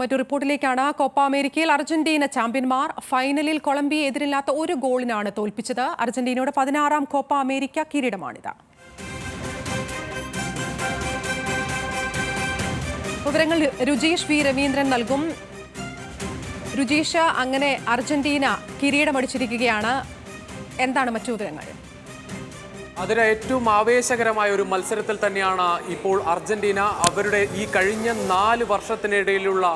മറ്റു റിപ്പോർട്ടിലേക്കാണ് കോപ്പ അമേരിക്കയിൽ അർജന്റീന ചാമ്പ്യന്മാർ ഫൈനലിൽ കൊളംബിയ എതിരില്ലാത്ത ഒരു ഗോളിനാണ് തോൽപ്പിച്ചത്. അർജന്റീനയുടെ പതിനാറാം കോപ്പ അമേരിക്ക കിരീടമാണിത്. വിവരങ്ങൾ രുജീഷ് വി. രവീന്ദ്രൻ നൽകും. രുജീഷ് അങ്ങനെ അർജന്റീന കിരീടമടിച്ചിരിക്കുകയാണ്. എന്താണ് മറ്റു വിവരങ്ങൾ? അതിന് ഏറ്റവും ആവേശകരമായ ഒരു മത്സരത്തിൽ തന്നെയാണ് ഇപ്പോൾ അർജന്റീന. അവരുടെ ഈ കഴിഞ്ഞ നാല് വർഷത്തിനിടയിലുള്ള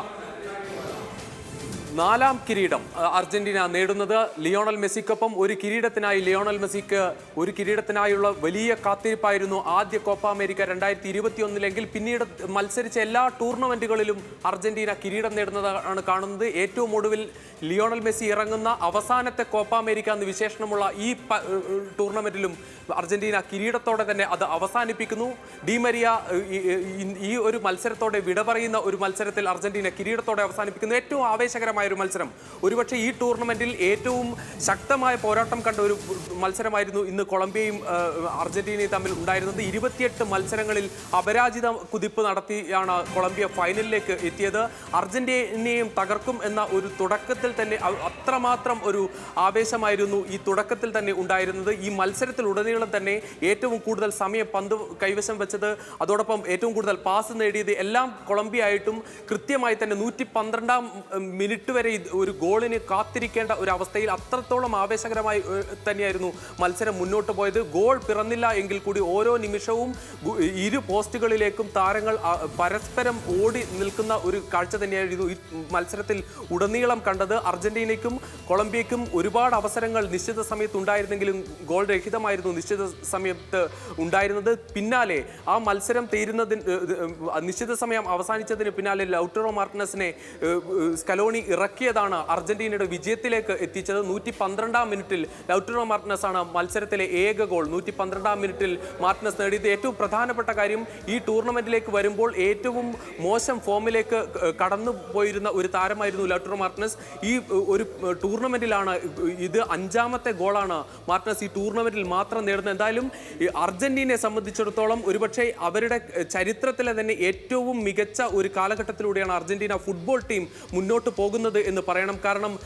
നാലാം കിരീടം അർജന്റീന നേടുന്നത്. ലിയോണൽ മെസ്സിക്കൊപ്പം ഒരു കിരീടത്തിനായി ലിയോണൽ മെസ്സിക്ക് ഒരു കിരീടത്തിനായുള്ള വലിയ കാത്തിരിപ്പായിരുന്നു ആദ്യ കോപ്പ അമേരിക്ക രണ്ടായിരത്തി ഇരുപത്തി ഒന്നിലെങ്കിൽ പിന്നീട് മത്സരിച്ച എല്ലാ ടൂർണമെന്റുകളിലും അർജന്റീന കിരീടം നേടുന്നതാണ് കാണുന്നത്. ഏറ്റവും ഒടുവിൽ ലിയോണൽ മെസ്സി ഇറങ്ങുന്ന അവസാനത്തെ കോപ്പ അമേരിക്ക എന്ന് വിശേഷണമുള്ള ഈ ടൂർണമെന്റിലും അർജന്റീന കിരീടത്തോടെ തന്നെ അത് അവസാനിപ്പിക്കുന്നു. ഡിമരിയ മരിയ ഈ- ഈ- ഈ ഒരു മത്സരത്തോടെ വിട പറയുന്ന ഒരു മത്സരത്തിൽ അർജന്റീന കിരീടത്തോടെ അവസാനിപ്പിക്കുന്നു. ഏറ്റവും ആവേശകരമായ ഒരു മത്സരം. ഒരുപക്ഷെ ഈ ടൂർണമെന്റിൽ ഏറ്റവും ശക്തമായ പോരാട്ടം കണ്ട ഒരു മത്സരമായിരുന്നു ഇന്ന് കൊളംബിയയും അർജന്റീനയും തമ്മിൽ ഉണ്ടായിരുന്നത്. ഇരുപത്തിയെട്ട് മത്സരങ്ങളിൽ അപരാജിത കുതിപ്പ് നടത്തിയാണ് കൊളംബിയ ഫൈനലിലേക്ക് എത്തിയത്. അർജന്റീനയും തകർക്കും എന്ന ഒരു തുടക്കത്തിൽ തന്നെ അത്രമാത്രം ഒരു ആവേശമായിരുന്നു ഈ തുടക്കത്തിൽ തന്നെ ഉണ്ടായിരുന്നത്. ഈ മത്സരത്തിൽ ഉടനീളം തന്നെ ഏറ്റവും കൂടുതൽ സമയം പന്ത് കൈവശം വെച്ചത് അതോടൊപ്പം ഏറ്റവും കൂടുതൽ പാസ് നേടിയത് എല്ലാം കൊളംബിയ ആയിട്ടും കൃത്യമായി തന്നെ നൂറ്റി പന്ത്രണ്ടാം മിനിറ്റ് വരെ ഒരു ഗോളിന് കാത്തിരിക്കേണ്ട ഒരു അവസ്ഥയിൽ അത്രത്തോളം ആവേശകരമായി തന്നെയായിരുന്നു മത്സരം മുന്നോട്ട് പോയത്. ഗോൾ പിറന്നില്ല എങ്കിൽ കൂടി ഓരോ നിമിഷവും ഇരു പോസ്റ്റുകളിലേക്കും താരങ്ങൾ പരസ്പരം ഓടി നിൽക്കുന്ന ഒരു കാഴ്ച തന്നെയായിരുന്നു ഈ മത്സരത്തിൽ ഉടനീളം കണ്ടത്. അർജന്റീനയ്ക്കും കൊളംബിയയ്ക്കും ഒരുപാട് അവസരങ്ങൾ നിശ്ചിത സമയത്ത് ഉണ്ടായിരുന്നെങ്കിലും ഗോൾ രഹിതമായിരുന്നു നിശ്ചിത സമയത്ത് ഉണ്ടായിരുന്നത്. പിന്നാലെ ആ മത്സരം തീരുന്നതിന് നിശ്ചിത സമയം അവസാനിച്ചതിന് പിന്നാലെ ലൗട്ടറോ മാർട്ടിനസിനെ സ്കലോണി ഇറ ഇറക്കിയതാണ് അർജന്റീനയുടെ വിജയത്തിലേക്ക് എത്തിച്ചത്. നൂറ്റി പന്ത്രണ്ടാം മിനിറ്റിൽ ലൗട്ടറോ മാർട്ടിനസ് ആണ് മത്സരത്തിലെ ഏക ഗോൾ. നൂറ്റി പന്ത്രണ്ടാം മിനിറ്റിൽ മാർട്ടിനസ് നേടിയത് ഏറ്റവും പ്രധാനപ്പെട്ട കാര്യം ഈ ടൂർണമെന്റിലേക്ക് വരുമ്പോൾ ഏറ്റവും മോശം ഫോമിലേക്ക് കടന്നു പോയിരുന്ന ഒരു താരമായിരുന്നു ലൗട്ടറോ മാർട്ടിനസ്. ഈ ഒരു ടൂർണമെന്റിലാണ് ഇത് അഞ്ചാമത്തെ ഗോളാണ് മാർട്ടിനസ് ഈ ടൂർണമെന്റിൽ മാത്രം നേടുന്നത്. എന്തായാലും അർജന്റീനയെ സംബന്ധിച്ചിടത്തോളം ഒരുപക്ഷെ അവരുടെ ചരിത്രത്തിലെ തന്നെ ഏറ്റവും മികച്ച ഒരു കാലഘട്ടത്തിലൂടെയാണ് അർജന്റീന ഫുട്ബോൾ ടീം മുന്നോട്ട് പോകുന്നത്. എന്ന് പറയണം. കാരണം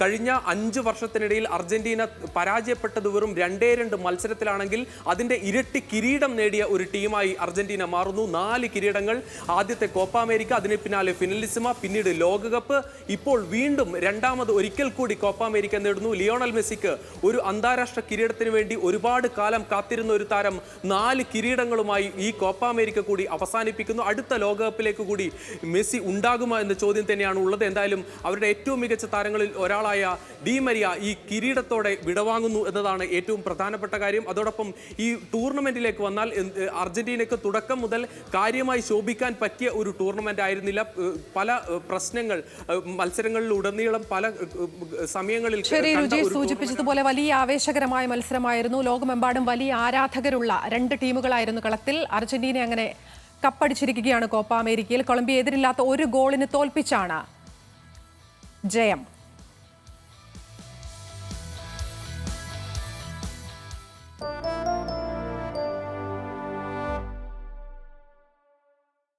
കഴിഞ്ഞ അഞ്ച് വർഷത്തിനിടയിൽ അർജന്റീന പരാജയപ്പെട്ടത് വെറും രണ്ടേ രണ്ട് മത്സരത്തിലാണെങ്കിൽ അതിന്റെ ഇരട്ടി കിരീടം നേടിയ ഒരു ടീമായി അർജന്റീന മാറുന്നു. നാല് കിരീടങ്ങൾ. ആദ്യത്തെ കോപ്പ അമേരിക്ക അതിന് പിന്നാലെ ഫിനലിസിമ പിന്നീട് ലോകകപ്പ്. ഇപ്പോൾ വീണ്ടും രണ്ടാമത് ഒരിക്കൽ കൂടി കോപ്പ അമേരിക്ക നേടുന്നു. ലിയോണൽ മെസ്സിക്ക് ഒരു അന്താരാഷ്ട്ര കിരീടത്തിന് വേണ്ടി ഒരുപാട് കാലം കാത്തിരുന്ന ഒരു താരം നാല് കിരീടങ്ങളുമായി ഈ കോപ്പ അമേരിക്ക കൂടി അവസാനിപ്പിക്കുന്നു. അടുത്ത ലോകകപ്പിലേക്ക് കൂടി മെസ്സി ഉണ്ടാകുമോ എന്ന ചോദ്യം തന്നെയാണ് ഉള്ളത്. എന്തായാലും അവരുടെ ഏറ്റവും മികച്ച താരങ്ങളിൽ ഒരാളായ ഡി മരിയ ഈ കിരീടത്തോടെ വിടവാങ്ങുന്നു എന്നതാണ് ഏറ്റവും പ്രധാനപ്പെട്ട കാര്യം. അതോടൊപ്പം ഈ ടൂർണമെന്റിലേക്ക് വന്നാൽ അർജന്റീനയ്ക്ക് തുടക്കം മുതൽ കാര്യമായി ശോഭിക്കാൻ പറ്റിയ ഒരു ടൂർണമെന്റ് ആയിരുന്നില്ല. പല പ്രശ്നങ്ങൾ മത്സരങ്ങളിൽ ഉടനീളം പല സമയങ്ങളിൽ ശരി രുചി സൂചിപ്പിച്ചതുപോലെ വലിയ ആവേശകരമായ മത്സരമായിരുന്നു. ലോകമെമ്പാടും വലിയ ആരാധകരുള്ള രണ്ട് ടീമുകളായിരുന്നു കളത്തിൽ. അർജന്റീന അങ്ങനെ കപ്പടിച്ചിരിക്കുകയാണ് കോപ്പ അമേരിക്കയിൽ. കൊളംബിയ എതിരില്ലാത്ത ഒരു ഗോളിന് തോൽപ്പിച്ചാണ് Jam.